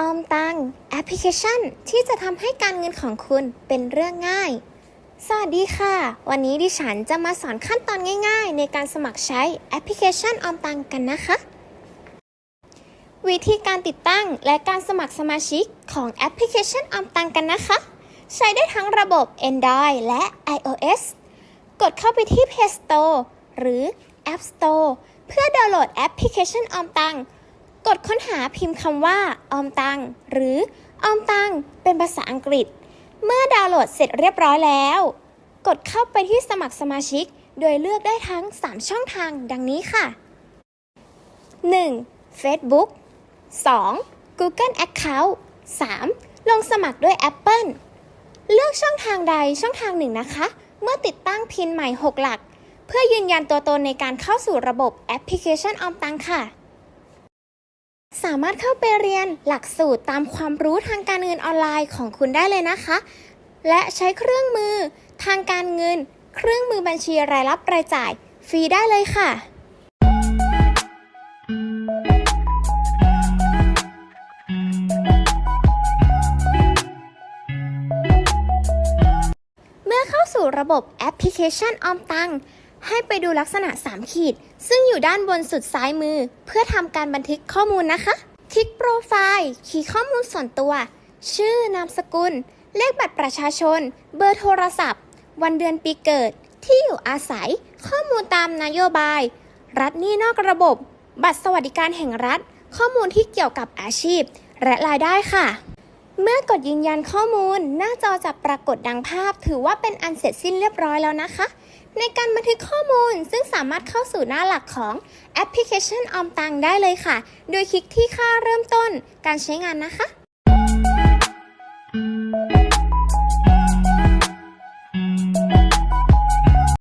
ออมตัง แอปพลิเคชันที่จะทำให้การเงินของคุณเป็นเรื่องง่าย สวัสดีค่ะ วันนี้ดิฉันจะมาสอนขั้นตอนง่ายๆ ในการสมัครใช้แอปพลิเคชันออมตังกันนะคะ วิธีการติดตั้งและการสมัครสมาชิกของแอปพลิเคชันออมตังกันนะคะ ใช้ได้ทั้งระบบ Android และ iOS กดเข้าไปที่ Play Store หรือ App Store เพื่อดาวน์โหลดแอปพลิเคชันออมตังกดค้นหาพิมพ์คำว่า ออมตัง หรือออมตังเป็นภาษาอังกฤษ เมื่อดาวน์โหลดเสร็จเรียบร้อยแล้ว กดเข้าไปที่สมัครสมาชิก โดยเลือกได้ทั้ง 3 ช่องทางดังนี้ค่ะ 1. Facebook 2. Google Account 3. ลงสมัครด้วย Apple เลือกช่องทางใดช่องทางหนึ่งนะคะ เมื่อติดตั้งพินใหม่ 6 หลัก เพื่อยืนยันตัวตนในการเข้าสู่ระบบแอปพลิเคชันออมตังค่ะ สามารถเข้าไปเรียนหลักสูตรตามความรู้ทางการเงินออนไลน์ของคุณได้เลยนะคะ และใช้เครื่องมือทางการเงิน เครื่องมือบัญชีรายรับรายจ่าย ฟรีได้เลยค่ะเมื่อเข้าสู่ระบบแอปพลิเคชันออมตัง ให้ไปดูลักษณะ 3 ขีด ซึ่งอยู่ด้านบนสุดซ้ายมือ เพื่อทำการบันทึกข้อมูลนะคะ คลิกโปรไฟล์คีย์ข้อมูลส่วนตัว ชื่อนามสกุล เลขบัตรประชาชน เบอร์โทรศัพท์ วันเดือนปีเกิด ที่อยู่อาศัย ข้อมูลตามนโยบาย รัฐหนี้นอกระบบ บัตรสวัสดิการแห่งรัฐ ข้อมูลที่เกี่ยวกับอาชีพ และรายได้ค่ะ เมื่อกดยืนยันข้อมูล หน้าจอจะปรากฏดังภาพ ถือว่าเป็นอันเสร็จสิ้นเรียบร้อยแล้วนะคะ ในการบันทึกข้อมูลซึ่งสามารถเข้าสู่หน้าหลักของแอปพลิเคชันออมตังได้เลยค่ะ โดยคลิกที่ค่าเริ่มต้นการใช้งานนะคะ